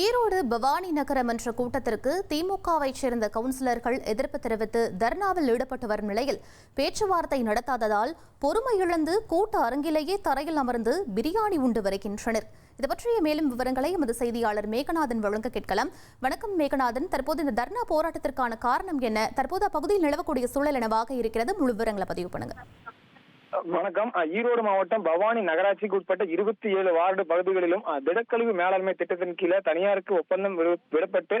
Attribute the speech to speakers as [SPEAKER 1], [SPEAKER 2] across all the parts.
[SPEAKER 1] ஈரோடு பவானி நகர மன்ற கூட்டத்திற்கு திமுகவைச் சேர்ந்த கவுன்சிலர்கள் எதிர்ப்பு தெரிவித்து தர்ணாவில் ஈடுபட்டு வரும் நிலையில் பேச்சுவார்த்தை நடத்தாததால் பொறுமை இழந்து கூட்ட அரங்கிலேயே தரையில் அமர்ந்து பிரியாணி உண்டு வருகின்றனர். இது பற்றிய மேலும் விவரங்களை எமது செய்தியாளர் மேகநாதன் வழங்க கேட்கலாம். வணக்கம் மேகநாதன். தற்போது இந்த தர்ணா போராட்டத்திற்கான காரணம் என்ன? தற்போது அப்பகுதியில் நிலவக்கூடிய சூழல் என்னவாக இருக்கிறது? முழு விவரங்களை பதிவு பண்ணுங்க.
[SPEAKER 2] வணக்கம். ஈரோடு மாவட்டம் பவானி நகராட்சிக்கு உட்பட்ட இருபத்தி ஏழு வார்டு பகுதிகளிலும் திடக்கழிவு மேலாண்மை திட்டத்தின் கீழே தனியாருக்கு ஒப்பந்தம் விடப்பட்டு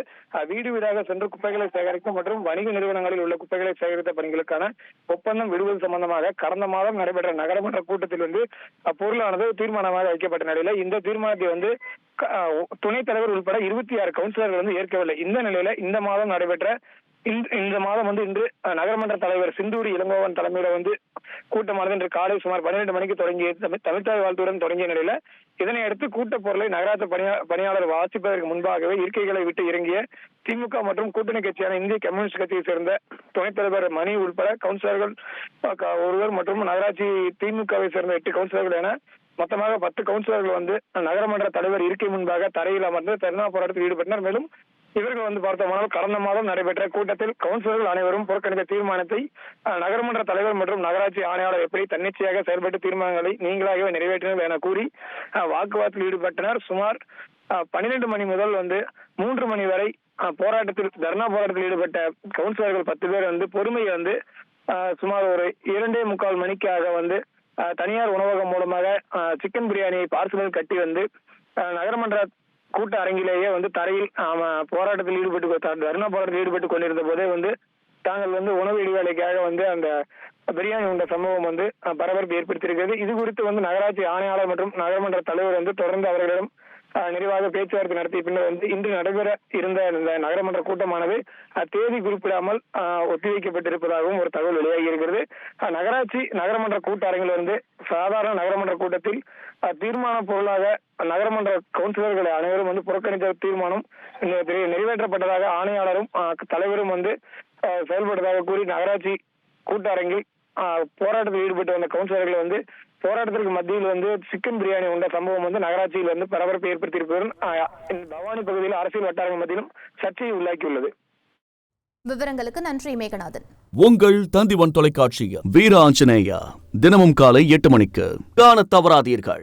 [SPEAKER 2] வீடு வீடாக சென்று குப்பைகளை சேகரிக்கும் மற்றும் வணிக நிறுவனங்களில் உள்ள குப்பைகளை சேகரித்த பணிகளுக்கான ஒப்பந்தம் விடுவது சம்பந்தமாக கடந்த மாதம் நடைபெற்ற நகரமன்ற கூட்டத்தில் வந்து அப்பொருளானது தீர்மானமாக வைக்கப்பட்ட நிலையில இந்த தீர்மானத்தை வந்து க- துணைத் தலைவர் உட்பட இருபத்தி ஆறு கவுன்சிலர்கள் வந்து ஏற்கவில்லை. இந்த நிலையில இந்த மாதம் நடைபெற்ற இந்த இந்த மாதம் வந்து இன்று நகரமன்ற தலைவர் சிந்தூரி இளங்கோவன் தலைமையில வந்து கூட்டமானது இன்று காலை சுமார் பன்னிரண்டு மணிக்கு தொடங்கிய தமிழ் தமிழ்த்தாய் வாழ்த்துடன் தொடங்கிய நிலையில இதனை அடுத்து கூட்டப் பொருளை நகராட்சி பணியா பணியாளர் வாசிப்பதற்கு முன்பாகவே இருக்கைகளை விட்டு இறங்கிய திமுக மற்றும் கூட்டணி கட்சியான இந்திய கம்யூனிஸ்ட் கட்சியை சேர்ந்த துணைத் தலைவர் மணி உட்பட கவுன்சிலர்கள் ஒருவர் மற்றும் நகராட்சி திமுகவை சேர்ந்த எட்டு கவுன்சிலர்கள் என மொத்தமாக பத்து கவுன்சிலர்கள் வந்து நகரமன்ற தலைவர் இருக்கை முன்பாக தரையில் அமர்ந்து தர்ணா போராட்டத்தில் ஈடுபட்டனர். மேலும் இவர்கள் வந்து பார்த்தோமானால் கடந்த மாதம் நடைபெற்ற கூட்டத்தில் கவுன்சிலர்கள் அனைவரும் புறக்கணித்த தீர்மானத்தை நகரமன்ற தலைவர் மற்றும் நகராட்சி ஆணையாளர் எப்படி தன்னிச்சையாக செயல்பட்டு தீர்மானங்களை நீங்களாகவே நிறைவேற்றினர் என கூறி வாக்குவாதத்தில் ஈடுபட்டனர். சுமார் பன்னிரண்டு மணி முதல் வந்து மூன்று மணி வரை போராட்டத்தில் தர்ணா போராட்டத்தில் ஈடுபட்ட கவுன்சிலர்கள் பத்து பேர் வந்து பொறுமையை வந்து சுமார் ஒரு இரண்டே முக்கால் மணிக்காக வந்து தனியார் உணவகம் மூலமாக சிக்கன் பிரியாணியை பார்சலில் கட்டி வந்து அஹ், நகரமன்ற கூட்ட அரங்கிலேயே வந்து தரையில் போராட்டத்தில் ஈடுபட்டு கொ- தர்ணா போராட்டத்தில் ஈடுபட்டு கொண்டிருந்த போதே வந்து தாங்கள் வந்து உணவு இடைவேளைக்காக வந்து அந்த பிரியாணி உண்ட சம்பவம் வந்து பரபரப்பு ஏற்படுத்தியிருக்கிறது. இது குறித்து வந்து நகராட்சி ஆணையாளர் மற்றும் நகரமன்ற தலைவர் வந்து தொடர்ந்து அவர்களிடம் அஹ், நிறைவாக பேச்சுவார்த்தை நடத்திய பின்னர் வந்து இன்று நடைபெற இருந்த இந்த நகரமன்ற கூட்டமானது தேதி குறிப்பிடாமல் ஒத்திவைக்கப்பட்டிருப்பதாகவும் ஒரு தகவல் வெளியாகி இருக்கிறது. நகராட்சி நகரமன்ற கூட்ட அரங்கில் வந்து சாதாரண நகரமன்ற கூட்டத்தில் தீர்மான பொருளாக நகரமன்ற கவுன்சிலர்கள் அனைவரும் வந்து புறக்கணித்த தீர்மானம் நிறைவேற்றப்பட்டதாக ஆணையாளரும் தலைவரும் வந்து செயல்பட்டதாக கூறி நகராட்சி கூட்டரங்கில் போராட்டத்தில் ஈடுபட்டு வந்த கவுன்சிலர்கள் வந்து போராட்டத்திற்கு மத்தியில் வந்து சிக்கன் பிரியாணி உண்ட சம்பவம் வந்து நகராட்சியில் வந்து பரபரப்பை ஏற்படுத்தியிருப்பதுடன் பவானி பகுதியில் அரசியல் வட்டாரங்கள் மத்தியிலும் சர்ச்சையை உள்ளாக்கியுள்ளது.
[SPEAKER 1] விவரங்களுக்கு நன்றி மேகநாதன்.
[SPEAKER 3] உங்கள் தந்திவன் தொலைக்காட்சியில் வீர ஆஞ்சநேயா தினமும் காலை எட்டு மணிக்கு. காணத் தவறாதீர்கள்.